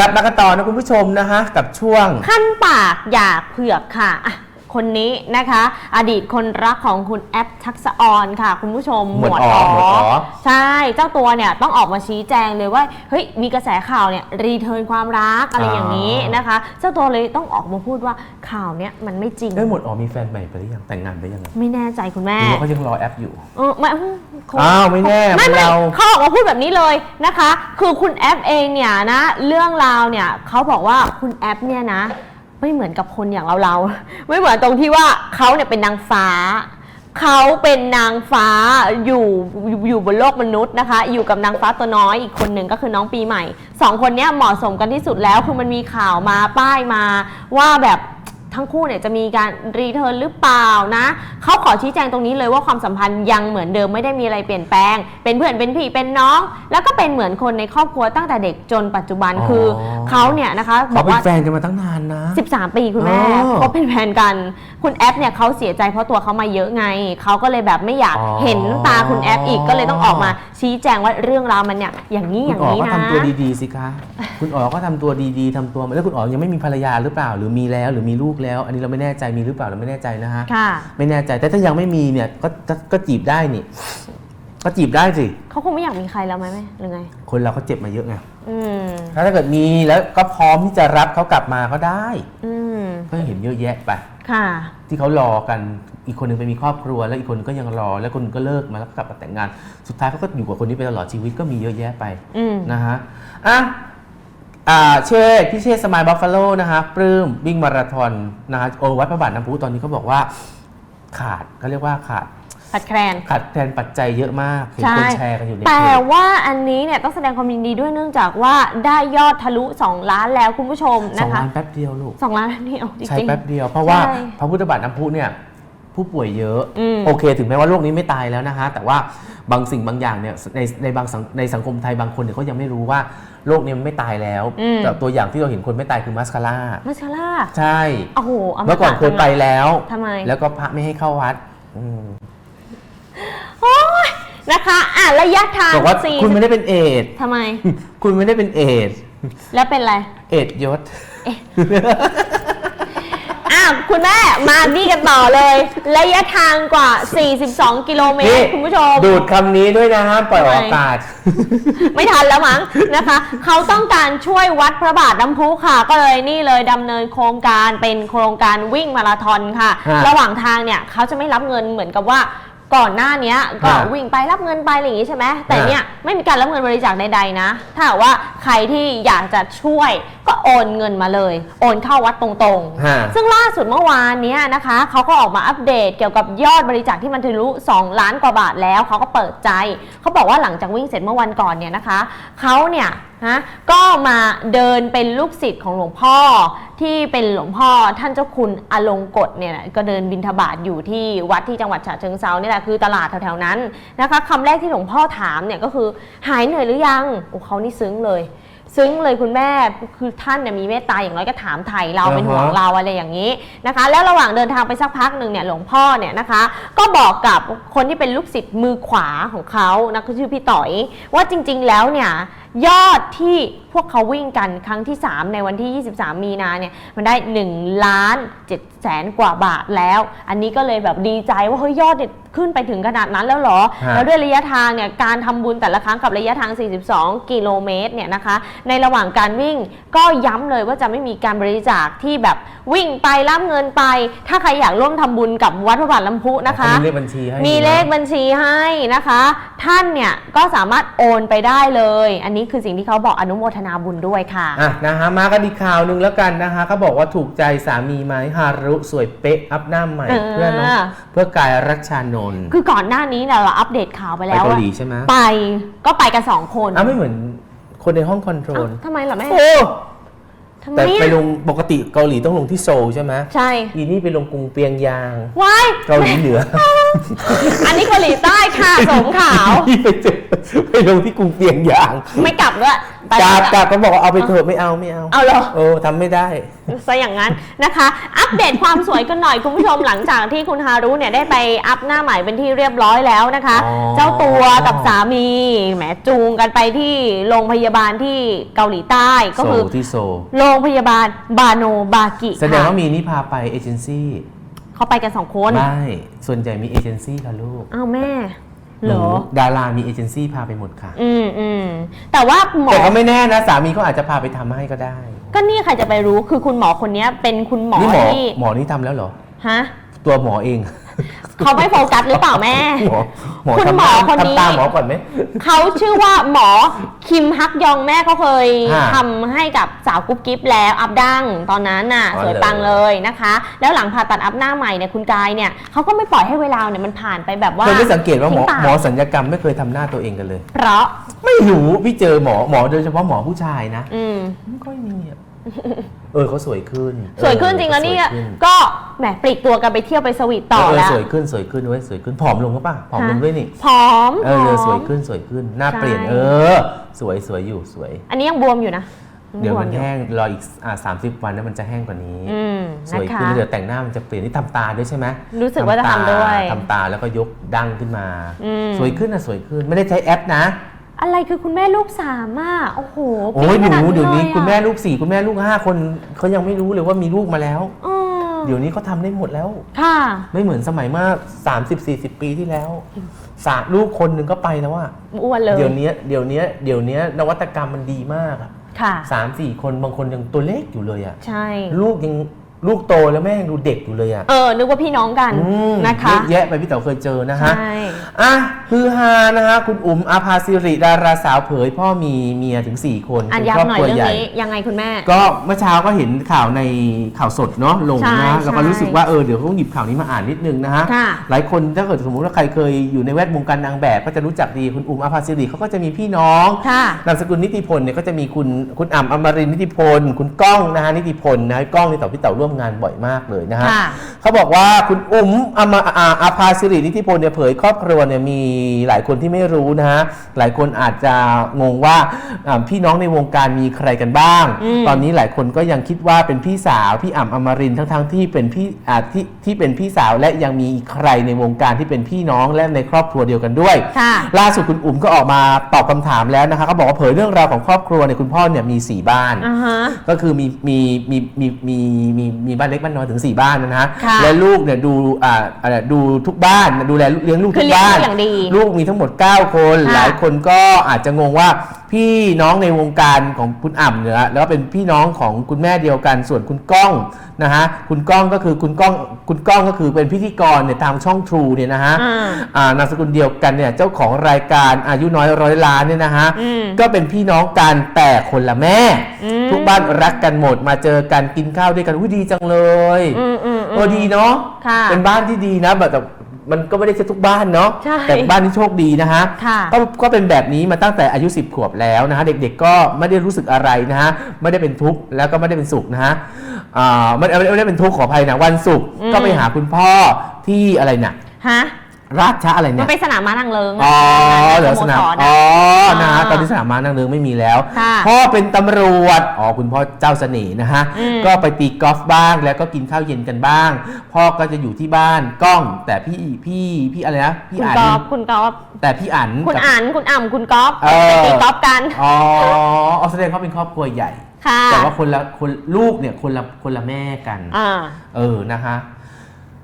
กลับมากันต่อนะคุณผู้ชมนะฮะกับช่วง ขั้นปากอยากเผือกค่ะอะ คนนี้นะคะ อดีตคนรักของคุณแอปทักษะออนค่ะ คุณผู้ชมหมวดอ๋อหมวดอ๋อ ใช่ เจ้าตัวเนี่ยต้องออกมาชี้แจงเลยว่าเฮ้ยมีกระแสข่าวเนี่ยรีเทิร์นความรักอะไรอย่างนี้นะคะ เจ้าตัวเลยต้องออกมาพูดว่าข่าวเนี่ยมันไม่จริง ได้หมดอ๋อมีแฟนใหม่ไปหรือยังแต่งงานไปยังไงไม่แน่ใจคุณแม่หรือว่าเขายังรอแอปอยู่เออไม่คงอ้าวไม่แน่ไม่ไม่เรา เขาออกมาพูดแบบนี้เลยนะคะ คือคุณแอปเองเนี่ยนะเรื่องราวเนี่ยเขาบอกว่าคุณแอปเนี่ยนะ ไม่เหมือนกับคนอย่างเราเราๆไม่เหมือนตรงที่ว่าเขาเนี่ยเป็นนางฟ้า เขาเป็นนางฟ้าอยู่อยู่บนโลกมนุษย์นะคะ อยู่กับนางฟ้าตัวน้อยอีกคนหนึ่งก็คือน้องปีใหม่สองคนเนี้ยเหมาะสมกันที่สุดแล้วคือมันมีข่าวมาป้ายมาว่าแบบทั้งคู่เนี่ยจะมีการรีเทิร์นหรือเปล่านะเขาขอชี้แจงตรงนี้เลยว่าความสัมพันธ์ยังเหมือนเดิมไม่ได้มีอะไรเปลี่ยนแปลง เป็นเพื่อนเป็นพี่เป็นน้อง แล้วก็เป็นเหมือนคนในครอบครัวตั้งแต่เด็กจนปัจจุบันอ๋อคือ เขาเนี่ยนะคะบเขาอกเป็นว่าแฟนกันมาตั้งนานนะ 13 ปีคุณแม่อ๋อเขาเป็นแฟนกัน คุณแอปเนี่ยเขาเสียใจเพราะตัวเขามาเยอะไงเขาก็เลยแบบไม่อยากอ๋อเห็นตาคุณแอปอีกก็เลยต้องออกมาชี้แจงว่าเรื่องราวมันเนี่ยอย่างนี้อคุณย่างอ๋อนี้ก็นะทำตัวดีๆสิคะคุณอ๋อก็ทำตัวดีๆทำตัวแล้วคุณอ๋อยังไม่มีภรรยาหรือเปล่า หรือมีแล้วหรือมีลูกแล้ว อันนี้เราไม่แน่ใจมีหรือเปล่าเราไม่แน่ใจนะฮะค่ะไม่แน่ใจแต่ถ้ายังไม่มีเนี่ยก็ก็ก็จีบได้นี่ ก็จีบได้สิ เขาคงไม่อยากมีใครแล้วไหมแม่หรือไง คนเราก็เจ็บมาเยอะไงอืม ถ้าเกิดมีแล้วก็พร้อมที่จะรับเขากลับมาก็ได้ อืม ก็เห็นเยอะแยะไป ค่ะ ที่เขารอกันอีกคนหนึงไปมีครอบครัว แล้วอีกคนนึงก็ยังรอ แล้วคนนึงก็เลิกมาแล้วก็กลับมาแต่งงาน สุดท้ายเขาก็อยู่กับคนนี้ไปตลอดชีวิตก็มีเยอะแยะไป อืม นะฮะ อะ อ่า เชษพี่เชษสมายบัฟฟาโลนะฮะ ปลื้มวิ่งมาราธอนนะฮะ โอวัดพระบาทน้ำพุตอนนี้เขาบอกว่า ขาดเขาเรียกว่าขาด ผัดแคลน ขาดแทนปัจจัยเยอะมากเห็นใช่คนแชร์กันอยู่ในแต่เพจว่าอันนี้เนี่ยต้องแสดงความยินดีด้วยเนื่องจากว่าได้ยอดทะลุ 2 ล้านแล้วคุณผู้ชมสอนะงคะล้านแป๊บเดียวลูกสองล้านนี่เอาจริงๆใช้แป๊บเดียวเพราะว่าใช่พระพุทธบาทน้ำพุเนี่ยผู้ป่วยเยอะอืมโอเค ถึงแม้ว่าโรคนี้ไม่ตายแล้วนะฮะแต่ว่าบางสิ่งบางอย่างเนี่ยในในบางสังในสังคมไทยบางคนเนี่ยเขายังไม่รู้ว่าโรคนี้มันไม่ตายแล้วอืมแต่ตัวอย่างที่เราเห็นคนไม่ตายคือมัสคาร่ามาชาร่าใช่โอ้โหาาเมื่อก่อนเคยไปแล้วทำไมแล้วก็พระไม่ให้เข้าวัดอืม โอ้ยนะคะอะระยะทางบอกว่าสี่คุณไม่ได้เป็นเอดส์ทำไม คุณไม่ได้เป็นเอดส์แล้วเป็นอะไร เอดส์ยศ อ้าวคุณแม่มานี่กันต่อเลย ระยะทางกว่า 42 กิโลเมตร คุณผู้ชม ดูดคำนี้ด้วยนะฮะปล่อยออกอากาศ ไม่ทันแล้วมั้งนะคะ เขาต้องการช่วยวัดพระบาทน้ำพุค่ะ ก็เลยนี่เลยดำเนินโครงการเป็นโครงการวิ่งมาราธอนค่ะ ฮะ ระหว่างทางเนี่ยเขาจะไม่รับเงินเหมือนกับว่า ก่อนหน้าเนี้ยก็ฮะวิ่งไปรับเงินไปอะไรอย่างงี้ใช่ไหมแต่ฮะเนี่ยไม่มีการรับเงินบริจาคใดๆนะ ถ้าหากว่าใครที่อยากจะช่วย ก็โอนเงินมาเลย โอนเข้าวัดตรงๆฮะซึ่งล่าสุดเมื่อวานเนี้ยนะคะเขาก็ออกมาอัปเดตเกี่ยวกับยอดบริจาคที่มันทะลุ2 ล้านกว่าบาทแล้วเขาก็เปิดใจเขาบอกว่าหลังจากวิ่งเสร็จเมื่อวันก่อนเนี่ยนะคะเขาเนี่ยนะก็มาเดินเป็นลูกศิษย์ของหลวงพ่อที่เป็นหลวงพ่อท่านเจ้าคุณอลงกฎเนี่ยนะก็เดินบิณฑบาตอยู่ที่วัดที่จังหวัดฉะเชิงเซานี่แหละคือตลาดแถวๆนั้นนะคะคำแรกที่หลวงพ่อถามเนี่ยก็คือหายเหนื่อยหรือยังโอ้เขานี่ซึ้งเลย ซึ้งเลยคุณแม่คือท่านเนี่ยมีเมตตาอย่างน้อยก็ถามไถ่เราเป็นห่วงเราอะไรอย่างนี้นะคะ แล้วระหว่างเดินทางไปสักพักหนึ่งเนี่ยหลวงพ่อเนี่ยนะคะ ก็บอกกับคนที่เป็นลูกศิษย์มือขวาของเขานะก็ชื่อพี่ต่อย ว่าจริง ๆ แล้วเนี่ยยอดที่พวกเขาวิ่งกันครั้งที่ 3 ในวันที่ 23 มีนาเนี่ยมันได้1ล้าน7แสนกว่าบาทแล้ว อันนี้ก็เลยแบบดีใจว่าเฮ้ยยอดเนี่ยขึ้นไปถึงขนาดนั้นแล้วเหรอ ฮะ แล้วด้วยระยะทางเนี่ยการทำบุญแต่ละครั้งกับระยะทาง 42 กิโลเมตรเนี่ยนะคะ ในระหว่างการวิ่งก็ย้ำเลยว่าจะไม่มีการบริจาคที่แบบ วิ่งไปรับเงินไป ถ้าใครอยากร่วมทำบุญกับวัดพระบาทลำพุนะคะ มีเลขบัญชีให้มีเลขบัญชีให้นะคะ ท่านเนี่ยก็สามารถโอนไปได้เลย อันนี้คือสิ่งที่เขาบอกอนุโมทนาบุญด้วยค่ะอะนะฮะมากันอีกข่าวหนึ่งแล้วกันนะคะเขาบอกว่าถูกใจสามีไหมฮารุสวยเป๊ะอัพหน้าใหม่เออเพื่อน้องเพื่อกายรัชชานนท์คือก่อนหน้านี้เนี่ยเราอัปเดตข่าวไปไปแล้วเกาว่าหลีใช่ไหมไปก็ไปกันสองคนอ้าวไม่เหมือนคนในห้องคอนโทรลเอ้าทำไมล่ะแม่โอ้ ทำไมแต่ไปลอะงปกติเกาหลีต้องลงที่โซลใช่ไหมใช่อีนี่ไปลงกรุงเปียงยาง ว้ายเกาหลีเหนืออันนี้เกาหลีใต้ค่ะสงขาวนี่ไปเจอไปลงที่กรุงเปียงยางไม่กลับด้วยไปกราบแล้วกราบก็บอกว่าเอาไปเถอะไม่เอาไม่เอาเอาเหรอ เออทำไม่ได้ ซะอย่างนั้นนะคะ อัปเดตความสวยกันหน่อยคุณผู้ชมหลังจากที่คุณฮารุเนี่ยได้ไปอัพหน้าใหม่เป็นที่เรียบร้อยแล้วนะคะ อ๋อ เจ้าตัวกับสามีแหมจูงกันไปที่โรงพยาบาลที่เกาหลีใต้ก็โซคือที่โซโรงพยาบาลบาโนบากิแสดงค่ะว่ามีนี่พาไปเอเจนซี่เขาไปกันสองคนไม่ ส่วนใหญ่มีเอเจนซี่ค่ะลูก อ้าวแม่เหรอนูดารามีเอเจนซี่พาไปหมดค่ะ อืมอืมแต่ว่าหมอแต่ก็ไม่แน่นะ สามีเขาอาจจะพาไปทำให้ก็ได้ ก็นี่ใครจะไปรู้คือคุณหมอคนนี้เป็นคุณหมอนี่หมอที่หมอนี่ทำแล้วเหรอ ฮะ ตัวหมอเอง เขาไม่โฟกัสหรือเปล่าแม่ หมอหมอคุณทำหมอตามคนนี้ ทำตามหมอก่อนไหม เขาชื่อว่าหมอคิมฮักยองแม่เขาเคยฮะทำให้กับสาวกุ๊บกิ๊บแล้วอัพดังตอนนั้นน่ะอ๋อสวยเหรอปังเลยนะคะ แล้วหลังผ่าตัดอัพหน้าใหม่เนี่ยคุณกายเนี่ยเขาก็ไม่ปล่อยให้เวลาเนี่ยมันผ่านไปแบบว่าเธอไม่สังเกตว่าหมอทิ้งเปล่หมอสัญญกรรมไม่เคยทำหน้าตัวเองกันเลย เพราะ ไม่รู้พี่เจอหมอหมอโดยเฉพาะหมอผู้ชายนะ อืม ไม่ค่อยมีอะ เออเขาสวยขึ้นสวยขึ้นจริงแล้วนี่สวยขึ้นก็แหมปลีกตัวกันไปเที่ยวไปสวีทต่อเออแล้วสวยขึ้นสวยขึ้นเว้ยสวยขึ้นผอมลงก็ป่ะผอมลงด้วยนี่ผอมเออผอมสวยขึ้นสวยขึ้นหน้าใช่เปลี่ยนเออ สวยสวยอยู่สวย อันนี้ยังบวมอยู่นะงเดี๋ยวบมันอแห้งรออีกอ่าสามสิบวันแล้วมันจะแห้งกว่านี้อืมสนะวยคะขึ้นเดี๋ยวแต่งหน้ามันจะเปลี่ยนนี่ทำตาด้วยใช่ไหมรู้สึกว่าจะทำด้วยทำตาแล้วก็ยกดั้งขึ้นมาอืมสวยขึ้นนะสวยขึ้นไม่ได้ใช้แอปนะ อะไรคือคุณแม่ลูกสามอะโอ้โหโอ้ยหปีนูขาเดี๋ยวนี้ลอะคุณแม่ลูกสี่คุณแม่ลูกห้าคนเขายังไม่รู้เลยว่ามีลูกมาแล้วเออเดี๋ยวนี้เขาทำได้หมดแล้ว ค่ะ ไม่เหมือนสมัยเมื่อ30 40ปีที่แล้วสามลูกคนหนึ่งก็ไปแล้วว่าอ้วนเลยเดี๋ยวนี้เดี๋ยวนี้เดี๋ยวนี้นวัตกรรมมันดีมากอะค่ะสามสี่คนบางคนยังตัวเล็กอยู่เลยอะใช่ ลูกยัง ลูกโตแล้วแม่ยังดูเด็กอยู่เลยอะเออ นึกว่าพี่น้องกันอืมนะคะเยอะแยะไปพี่เต๋อเคยเจอนะฮะใช่อะฮือฮานะฮะ คุณอุ๋มอาภาสิริดาราสาวเผย พ่อมีเมียถึง 4 คนอันเป็นย้ำครอบหน่อคยรัวเรื่องใหญ่นี้ยังไงคุณแม่ ก็เมื่อเช้าก็เห็นข่าวในข่าวสดเนาะลงใช่นะแล้วก็ใช่รู้สึกว่าเออเดี๋ยวต้องหยิบข่าวนี้มาอ่านนิดนึงนะฮะ ค่ะหลายคนถ้าเกิดสมมติว่าใครเคยอยู่ในแวดวงการนางแบบ ก็จะรู้จักดีคุณอุ๋มอาภาสิริเขาก็จะมีพี่น้องค่ะ นามสกุลนิติพลเนี่ยก็จะมีคุณคุณอ่ำอมรินทร์นิติพล คุณก้องนะฮะนิติพลนะฮะก้องนี่ต่อพี่เต๋อร่วมงานบ่อยมากเลยนะฮะค่ะเขาบอกว่าคุณอุ๋มอามาอาอาภาสิรินิติพลเนี่ยเผยครอบครัวเนี่ยมีหลายคนที่ไม่รู้นะฮะหลายคนอาจจะงงว่าอ่าพี่น้องในวงการมีใครกันบ้างอืมตอนนี้หลายคนก็ยังคิดว่าเป็นพี่สาวพี่อ่ำอมรินทร์ทั้งๆที่เป็นพี่อ่าที่ที่เป็นพี่สาวและยังมีใครในวงการที่เป็นพี่น้องและในครอบครัวเดียวกันด้วยค่ะล่าสุดคุณอุ๋มก็ออกมาตอบคำถามแล้วนะคะเขาบอกว่าเผยเรื่องราวของครอบครัวเนี่ยคุณพ่อเนี่ยมี 4 บ้านอ่าฮะก็คือมีมีมีมีมีมีมีบ้านเล็กบ้านน้อยถึง 4 บ้านนะฮะค่ะและลูกเนี่ยดูอ่าอะไรดูทุกบ้านดูแลเลี้ยงลูกคืทุอกเลี้ยงบ้าน ลูกอย่างดีลูกมีทั้งหมด 9 คน ค่ะหลายคนก็อาจจะงงว่าพี่น้องในวงการของคุณอ่ำเนี่ยแล้วก็เป็นพี่น้องของคุณแม่เดียวกันส่วนคุณก้อง นะฮะคุณก้องก็คือคุณก้องคุณก้องก็คือเป็นพิธีกรเนี่ยทางช่อง True เนี่ยนะฮะอ่าอ่านามสกุลเดียวกันเนี่ยเจ้าของรายการอายุน้อยร้อยล้านเนี่ยนะฮะอืม ก็เป็นพี่น้องกันแต่คนละแม่ อืม ทุกบ้านรักกันหมดมาเจอกันกินข้าวด้วยกันอุ้ยดีจังเลยอืมอืมโอ้ดีเนาะค่ะ เป็นบ้านที่ดีนะแบบแต่ มันก็ไม่ได้ใช่ทุกบ้านเนาะใช่แต่บ้านที่โชคดีนะฮะค่ะ ก็ก็เป็นแบบนี้มาตั้งแต่อายุ 10 ขวบแล้วนะฮะเด็กๆก็ไม่ได้รู้สึกอะไรนะฮะไม่ได้เป็นทุกข์แล้วก็ไม่ได้เป็นสุขนะฮะอ่าไม่ไม่ไม่ได้เป็นทุกข์ขออภัยนะวันศุกร์อืมก็ไปหาคุณพ่อที่อะไรน่ะฮะ ราชอะไรมัเนี่นยเป็นสนามม้านางเลิงอ๋อเหรอโมสสนามรอ๋นะอนะฮะอ่าตอนนี้สนามม้านางเลิงไม่มีแล้ว ค่ะพ่อเป็นตำรวจ อ๋อ คุณพ่อเจ้าเสน่ห์นะฮะ อืม ก็ไปตีกอล์ฟบ้างแล้วก็กินข้าวเย็นกันบ้าง พ่อก็จะอยู่ที่บ้านกล้อง แต่พี่พี่พี่อะไรนะพี่คุณอันกอล์ฟคุณกอล์ฟแต่พี่อันคุณกับ อ่านคุณอ่ำคุณกอล์ฟเออไปตีกอล์ฟกันอ๋อเอาแสดงเขาเป็นครอบครัวใหญ่ ค่ะแต่ว่าคนละคนลูกเนี่ยคนละคนละแม่กัน อ่า เออ นะฮะ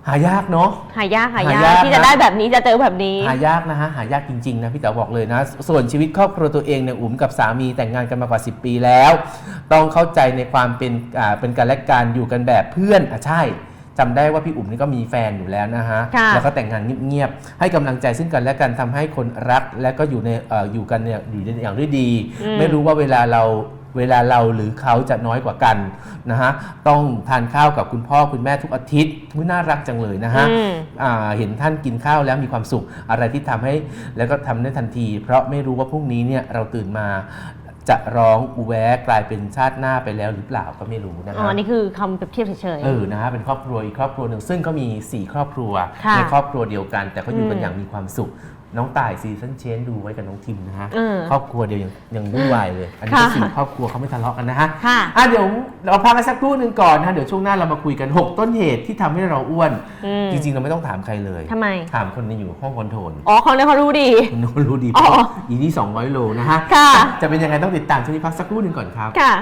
หายากเนาะ หายากหายาหายากกที่จะนะได้แบบนี้จะเจอแบบนี้ หายากนะฮะหายากจริงๆนะพี่เต๋อบอกเลยนะ ส่วนชีวิตครอบครัวตัวเองเนี่ยอุ๋มกับสามีแต่งงานกันมากว่า 10 ปีแล้ว ต้องเข้าใจในความเป็นอ่าเป็นการและการอยู่กันแบบเพื่อนอะใช่จำได้ว่าพี่อุ๋มนี่ก็มีแฟนอยู่แล้วนะฮะค่ะแล้วก็แต่งงานเงียบๆให้กำลังใจซึ่งกันและกันทำให้คนรักและก็อยู่ในเอ่ออยู่กันเนี่ยอยู่ในอย่างด้วยดีไม่รู้ว่าเวลาเรา เวลาเราหรือเขาจะน้อยกว่ากันนะฮะต้องทานข้าวกับคุณพ่อคุณแม่ทุกอาทิตย์อุ๊ยน่ารักจังเลยนะฮะอืมอ่าเห็นท่านกินข้าวแล้วมีความสุขอะไรที่ทำให้แล้วก็ทำได้ทันที เพราะไม่รู้ว่าพรุ่งนี้เนี่ยเราตื่นมาจะร้องอูแวะกลายเป็นชาติหน้าไปแล้วหรือเปล่าก็ไม่รู้นะอ๋อฮะนี่คือคำเปรียบเทียบเฉยเออนะฮะเป็นครอบครัวอีกครอบครัวหนึ่งซึ่งก็มี 4 ครอบครัวค่ะในครอบครัวเดียวกัน แต่ก็อยู่กันอืมอย่างมีความสุข น้องต่ายซีซันเชนดูไว้กับน้องทิมนะฮะเออครอบครัวเดียวยังยังวุ่นวายเลย อันนี้ก็ค่ะสี่ครอบครัวเขาไม่ทะเลาะกันนะฮะค่ะ อะเดี๋ยวเราพักกันสักครู่หนึ่งก่อนนะฮะเดี๋ยวช่วงหน้าเรามาคุยกัน 6 ต้นเหตุที่ทำให้เราอ้วน อืมจริง ๆ เราไม่ต้องถามใครเลย ทำไม ถามคนที่อยู่ห้องคอนโทรลอ๋อเขาเนี่ยเขารู้ดี คุณโน้ตรู้ดีอ๋ออีนี่200โลนะฮะค่ะ จะเป็นยังไงต้องติดตามช่วงนี้พักสักครู่หนึ่งก่อนครับ ค่ะ